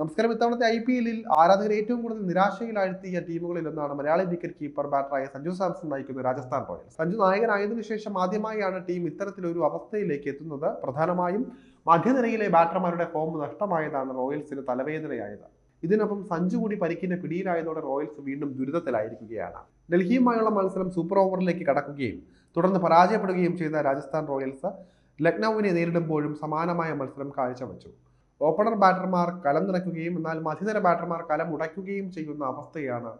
നമസ്കാരം. ഇത്തവണത്തെ I P എല്ലിൽ ആരാധകർ ഏറ്റവും കൂടുതൽ നിരാശയിലാഴ്ത്തിയ ടീമുകളിൽ ഒന്നാണ് മലയാളി വിക്കറ്റ് കീപ്പർ ബാറ്ററായ സഞ്ജു സാംസൺ നയിക്കുന്ന രാജസ്ഥാൻ റോയൽസ്. സഞ്ജു നായകനായതിനു ശേഷം ആദ്യമായാണ് ടീം ഇത്തരത്തിലൊരു അവസ്ഥയിലേക്ക് എത്തുന്നത്. പ്രധാനമായും മധ്യനിരയിലെ ബാറ്റർമാരുടെ ഫോം നഷ്ടമായതാണ് റോയൽസിന് തലവേദനയായത്. ഇതിനൊപ്പം സഞ്ജു കൂടി പരിക്കിന്റെ പിടിയിലായതോടെ റോയൽസ് വീണ്ടും ദുരിതത്തിലായിരിക്കുകയാണ്. ഡൽഹിയുമായുള്ള മത്സരം സൂപ്പർ ഓവറിലേക്ക് കടക്കുകയും തുടർന്ന് പരാജയപ്പെടുകയും ചെയ്ത രാജസ്ഥാൻ റോയൽസ് ലക്നൌവിനെ നേരിടുമ്പോഴും സമാനമായ മത്സരം കാഴ്ചവെച്ചു. ഓപ്പണർ ബാറ്റർമാർ കലം നിറയ്ക്കുകയും എന്നാൽ മധ്യതര ബാറ്റർമാർ കലം ഉടയ്ക്കുകയും ചെയ്യുന്ന അവസ്ഥയാണ്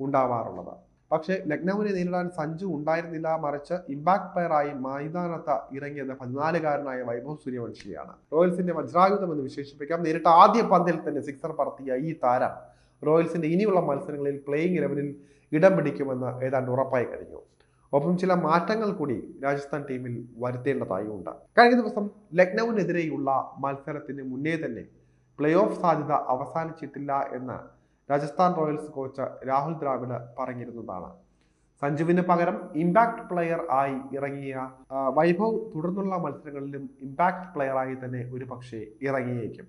ഉണ്ടാവാറുള്ളത്. പക്ഷേ ലക്നൌവിനെ നേരിടാൻ സഞ്ജു ഉണ്ടായിരുന്നില്ല. മറിച്ച് ഇമ്പാക്ട് പ്ലെയറായി മൈതാനത്ത് ഇറങ്ങിയത് പതിനാലുകാരനായ വൈഭവ് സൂര്യവംശിയാണ്. റോയൽസിന്റെ വജ്രായുധം എന്ന് വിശേഷിപ്പിക്കാം. നേരിട്ട് ആദ്യ പന്തിൽ തന്നെ സിക്സർ പറത്തിയ ഈ താരം റോയൽസിന്റെ ഇനിയുള്ള മത്സരങ്ങളിൽ പ്ലേയിങ് ഇലവനിൽ ഇടം പിടിക്കുമെന്ന് ഏതാണ്ട് ഉറപ്പായി കഴിഞ്ഞു. ഒപ്പം ചില മാറ്റങ്ങൾ കൂടി രാജസ്ഥാൻ ടീമിൽ വരുത്തേണ്ടതായുണ്ട് കഴിഞ്ഞ ദിവസം ലക്നൌവിനെതിരെയുള്ള മത്സരത്തിന് മുന്നേ തന്നെ പ്ലേ ഓഫ് സാധ്യത അവസാനിച്ചിട്ടില്ല എന്ന് രാജസ്ഥാൻ റോയൽസ് കോച്ച് രാഹുൽ ദ്രാവിഡ് പറഞ്ഞിരുന്നതാണ്. സഞ്ജുവിന് പകരം ഇമ്പാക്ട് പ്ലെയർ ആയി ഇറങ്ങിയ വൈഭവ് തുടർന്നുള്ള മത്സരങ്ങളിലും ഇമ്പാക്ട് പ്ലെയർ ആയി തന്നെ ഒരു പക്ഷേ ഇറങ്ങിയേക്കും.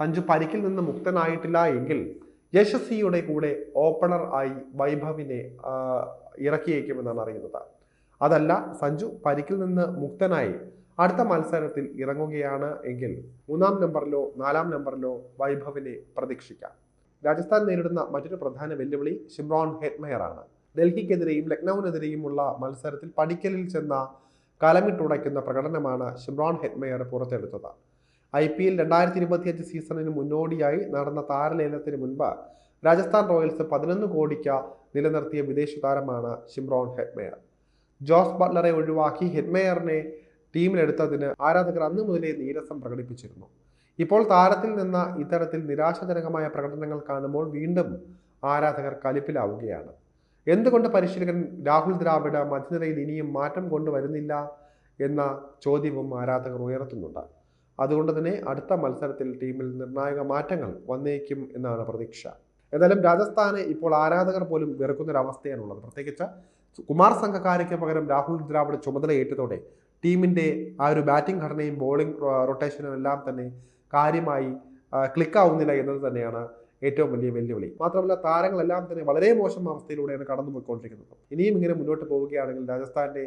സഞ്ജു പരിക്കിൽ നിന്ന് മുക്തനായിട്ടില്ല എങ്കിൽ യശസ്വിയുടെ കൂടെ ഓപ്പണർ ആയി വൈഭവിനെ ഇറക്കിയേക്കുമെന്നാണ് അറിയുന്നത്. അതല്ല സഞ്ജു പരിക്കിൽ നിന്ന് മുക്തനായി അടുത്ത മത്സരത്തിൽ ഇറങ്ങുകയാണ് എങ്കിൽ മൂന്നാം നമ്പറിലോ നാലാം നമ്പറിലോ വൈഭവിനെ പ്രതീക്ഷിക്കാം. രാജസ്ഥാൻ നേരിടുന്ന മറ്റൊരു പ്രധാന വെല്ലുവിളി ഷിംറോൺ ഹെറ്റ്മെയറാണ്. ഡൽഹിക്കെതിരെയും ലക്നൌവിനെതിരെയുമുള്ള മത്സരത്തിൽ പടിക്കലിൽ ചെന്ന കലമിട്ടുടയ്ക്കുന്ന പ്രകടനമാണ് ഷിംറോൺ ഹെറ്റ്മെയർ പുറത്തെടുത്തത്. ഐ പി എൽ രണ്ടായിരത്തി ഇരുപത്തിയഞ്ച് സീസണിന് മുന്നോടിയായി നടന്ന താരലേലത്തിന് മുൻപ് രാജസ്ഥാൻ റോയൽസ് പതിനൊന്ന് കോടിക്ക് നിലനിർത്തിയ വിദേശ താരമാണ് ഷിംറോൺ ഹെറ്റ്മെയർ ജോസ് ബട്ട്ലറെ ഒഴിവാക്കി ഹെറ്റ്മെയറിനെ ടീമിലെടുത്തതിന് ആരാധകർ അന്നു മുതലേ നീരസം പ്രകടിപ്പിച്ചിരുന്നു. ഇപ്പോൾ താരത്തിൽ നിന്ന് ഇത്തരത്തിൽ നിരാശാജനകമായ പ്രകടനങ്ങൾ കാണുമ്പോൾ വീണ്ടും ആരാധകർ കലിപ്പിലാവുകയാണ്. എന്തുകൊണ്ട് പരിശീലകൻ രാഹുൽ ദ്രാവിഡ് മധ്യനിരയിൽ ഇനിയും മാറ്റം കൊണ്ടുവരുന്നില്ല എന്ന ചോദ്യവും ആരാധകർ ഉയർത്തുന്നുണ്ട്. അതുകൊണ്ട് തന്നെ അടുത്ത മത്സരത്തിൽ ടീമിൽ നിർണായക മാറ്റങ്ങൾ വന്നേക്കും എന്നാണ് പ്രതീക്ഷ. എന്തായാലും രാജസ്ഥാന് ഇപ്പോൾ ആരാധകർ പോലും വെറുക്കുന്ന ഒരു അവസ്ഥയാണുള്ളത് പ്രത്യേകിച്ച് കുമാർ സംഘക്കാരയ്ക്ക് പകരം രാഹുൽ ദ്രാവിഡ് ചുമതല ഏറ്റതോടെ ടീമിന്റെ ആ ഒരു ബാറ്റിംഗ് ഘടനയും ബോളിംഗ് റൊട്ടേഷനും എല്ലാം തന്നെ കാര്യമായി ക്ലിക്കാവുന്നില്ല എന്നത് തന്നെയാണ് ഏറ്റവും വലിയ വെല്ലുവിളി. മാത്രമല്ല താരങ്ങളെല്ലാം തന്നെ വളരെ മോശം അവസ്ഥയിലൂടെയാണ് കടന്നു പോയിക്കൊണ്ടിരിക്കുന്നത് ഇനിയും ഇങ്ങനെ മുന്നോട്ട് പോവുകയാണെങ്കിൽ രാജസ്ഥാന്റെ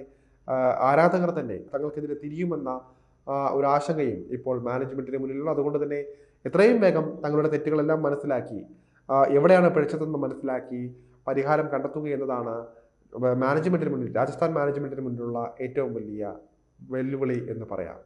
ആരാധകർ തന്നെ തങ്ങൾക്കെതിരെ തിരിയുമെന്ന ഒരു ആശങ്കയും ഇപ്പോൾ മാനേജ്മെന്റിന് മുന്നിലുള്ള അതുകൊണ്ട് തന്നെ എത്രയും വേഗം തങ്ങളുടെ തെറ്റുകളെല്ലാം മനസ്സിലാക്കി എവിടെയാണ് പിഴച്ചതെന്ന് മനസ്സിലാക്കി പരിഹാരം കണ്ടെത്തുക എന്നതാണ് മാനേജ്മെന്റിന് മുന്നിൽ രാജസ്ഥാൻ മാനേജ്മെന്റിന് മുന്നിലുള്ള ഏറ്റവും വലിയ വെല്ലുവിളി എന്ന് പറയാം.